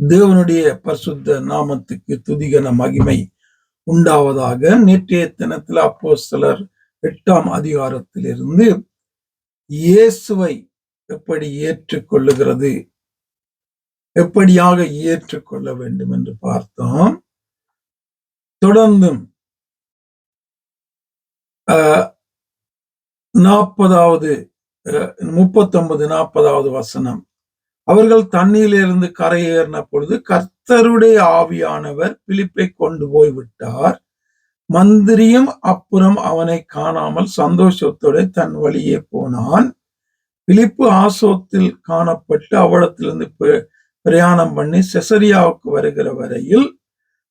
தேவனுடைய பரிசுத்த நாமத்துக்கு துதிகன மகிமை உண்டாவதாக. நேற்றைய தினத்தில் அப்போ சிலர் எட்டாம் அதிகாரத்திலிருந்து இயேசுவை எப்படி ஏற்றுக்கொள்ளுகிறது எப்படியாக ஏற்றுக்கொள்ள வேண்டும் என்று பார்த்தோம். தொடர்ந்தும் நாற்பதாவது முப்பத்தொன்பது நாற்பதாவது வசனம். அவர்கள் தண்ணியிலிருந்து கரையேறின பொழுது கர்த்தருடைய ஆவியானவர் பிலிப்பை கொண்டு போய் விட்டார். மந்திரியும் அப்புறம் அவனை காணாமல் சந்தோஷத்தோட தன் வழியே போனான். பிலிப்பு ஆசோத்தில் காணப்பட்டு அவடத்திலிருந்து பிரயாணம் பண்ணி செசரியாவுக்கு வருகிற வரையில்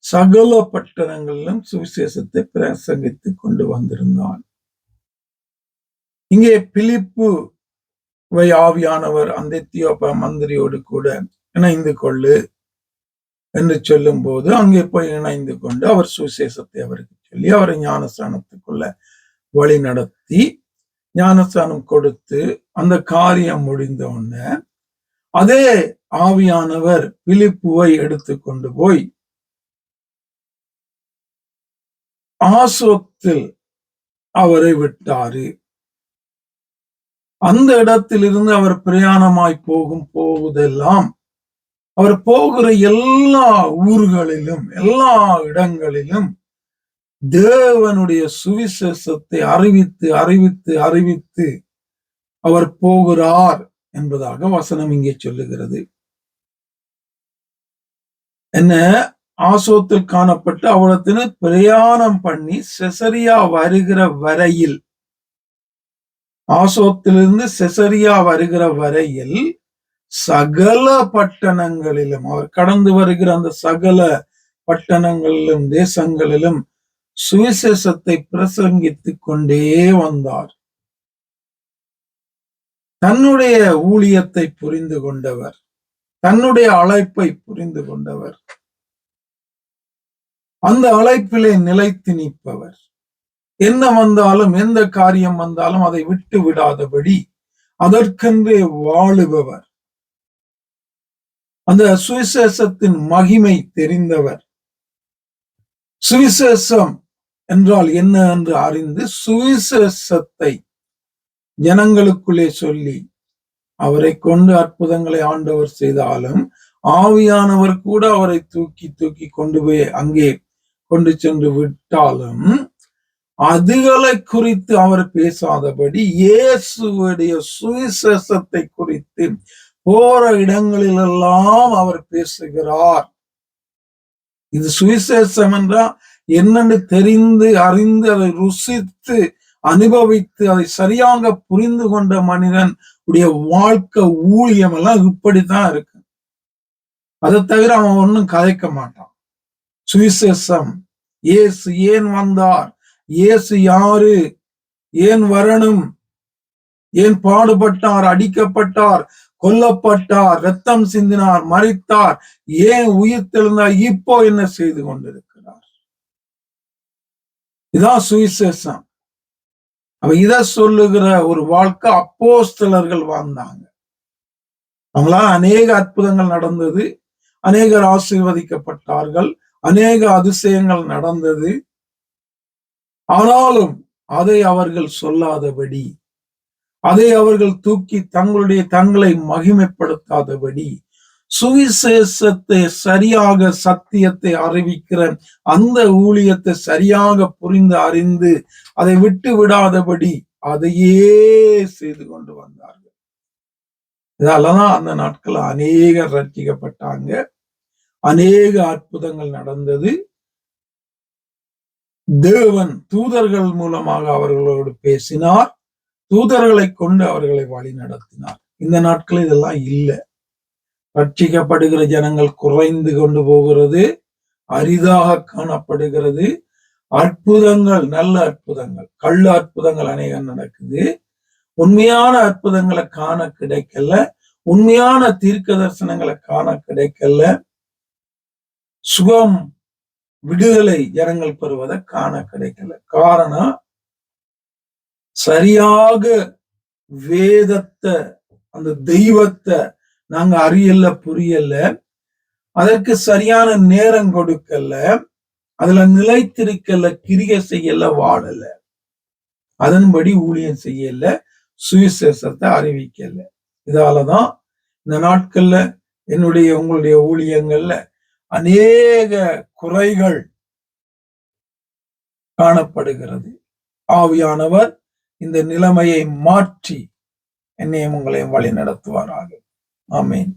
சகல பட்டணங்களிலும் சுவிசேஷத்தை பிரசங்கித்து கொண்டு வந்திருந்தான். இங்கே பிலிப்பு ஆவியானவர் அந்த எத்தியோப்பா மந்திரியோடு கூட இணைந்து கொள்ளு என்று சொல்லும் போது அங்கே போய் இணைந்து கொண்டு அவர் சுசேஷத்தை அவருக்கு சொல்லி அவரை ஞானஸ்தானத்துக்குள்ள வழி நடத்தி ஞானஸ்தானம் கொடுத்து அந்த காரியம் முடிந்த உடனே அதே ஆவியானவர் பிலிப்புவை எடுத்து கொண்டு போய் ஆசோத்தில் அவரை விட்டாரு. அந்த இடத்திலிருந்து அவர் பிரயாணமாய் போகும் போவதெல்லாம் அவர் போகிற எல்லா ஊர்களிலும் எல்லா இடங்களிலும் தேவனுடைய சுவிசேஷத்தை அறிவித்து அறிவித்து அறிவித்து அவர் போகிறார் என்பதாக வசனம் இங்கே சொல்லுகிறது. என்ன? ஆசோத்தில் காணப்பட்டு அவளத்தின பிரயாணம் பண்ணி செசரியா வருகிற வரையில் ஆசோத்திலிருந்து செசரியா வருகிற வரையில் சகல பட்டணங்களிலும் அவர் கடந்து வருகிற அந்த சகல பட்டணங்களிலும் தேசங்களிலும் சுவிசேஷத்தை பிரசங்கித்துக் கொண்டே வந்தார். தன்னுடைய ஊழியத்தை புரிந்து கொண்டவர் தன்னுடைய அழைப்பை புரிந்து கொண்டவர் அந்த அழைப்பிலே நிலைத்து நிற்பவர். என்ன வந்தாலும் எந்த காரியம் வந்தாலும் அதை விட்டு விடாதபடி அதற்கென்றே வாழுபவர். அந்த சுவிசேஷத்தின் மகிமை தெரிந்தவர். சுவிசேஷம் என்றால் என்ன என்று அறிந்து சுவிசேஷத்தை ஜனங்களுக்குள்ளே சொல்லி அவரை கொண்டு அற்புதங்களை ஆண்டவர் செய்தாலும் ஆவியானவர் கூட அவரை தூக்கி தூக்கி கொண்டு போய் அங்கே கொண்டு சென்று விட்டாலும் அதுகளை குறித்து அவர் பேசாதபடி இயேசுடைய சுவிசேஷத்தை குறித்து போற இடங்களிலெல்லாம் அவர் பேசுகிறார். இது சுவிசேஷம் என்றால் என்னன்னு தெரிந்து அறிந்து அதை ருசித்து அனுபவித்து அதை சரியாக புரிந்து கொண்ட மனிதன் உடைய வாழ்க்கை ஊழியம் எல்லாம் இப்படித்தான் இருக்கு. அதை தவிர அவன் ஒன்னும் கதைக்க மாட்டான். சுவிசேஷம். இயேசு ஏன் வந்தார்? இயேசு யாரு? ஏன் வரணும்? ஏன் பாடுபட்டார் அடிக்கப்பட்டார் கொல்லப்பட்டார் ரத்தம் சிந்தினார் மறித்தார் ஏன் உயிர் தெழுந்தார்? இப்போ என்ன செய்து கொண்டிருக்கிறார்? இதான் சுவிசேஷம். அவ இத சொல்லுகிற ஒரு வாழ்க்கை அப்போஸ்தலர்கள் வாழ்ந்தாங்க. அவங்களால அநேக அற்புதங்கள் நடந்தது. அநேகர் ஆசீர்வதிக்கப்பட்டார்கள். அநேக அதிசயங்கள் நடந்தது. ஆனாலும் அதை அவர்கள் சொல்லாதபடி அதை அவர்கள் தூக்கி தங்களுடைய தங்களை மகிமைப்படுத்தாதபடி சுவிசேஷத்தை சரியாக சத்தியத்தை அறிவிக்கிற அந்த ஊழியத்தை சரியாக புரிந்து அறிந்து அதை விட்டு விடாதபடி அதையே செய்து கொண்டு வந்தார்கள். இதாலதான் அந்த நாட்கள் அநேகர் ரட்சிக்கப்பட்டாங்க. அநேக அற்புதங்கள் நடந்தது. தேவன் தூதர்கள் மூலமாக அவர்களோடு பேசினார். தூதர்களை கொண்டு அவர்களை வழி நடத்தினார். இந்த நாட்கள் இதெல்லாம் இல்லை. ரட்சிக்கப்படுகிற ஜனங்கள் குறைந்து கொண்டு போகிறது. அரிதாக காணப்படுகிறது. அற்புதங்கள் நல்ல அற்புதங்கள் கள்ள அற்புதங்கள் அநேகம் நடக்குது. உண்மையான அற்புதங்களை காண கிடைக்கல. உண்மையான தீர்க்க தரிசனங்களை காண கிடைக்கல. சுகம் விடுதலை ஜனங்கள் பெறுவதை காண கிடைக்கல. காரணம் சரியாக வேதத்தை அந்த தெய்வத்தை நாங்க அறியல புரியல. அதற்கு சரியான நேரம் கொடுக்கல. அதுல நிலைத்திருக்கல கிரிய செய்யல வாழல. அதன்படி ஊழியம் செய்யல சுவிசேஷத்தை அறிவிக்கல. இதாலதான் இந்த நாட்கள்ல என்னுடைய உங்களுடைய ஊழியங்கள்ல அநேக குறைகள் காணப்படுகிறது. ஆவியானவர் இந்த நிலைமையை மாற்றி என்னையும் உங்களையும் வழி நடத்துவாராக ஆமேன்.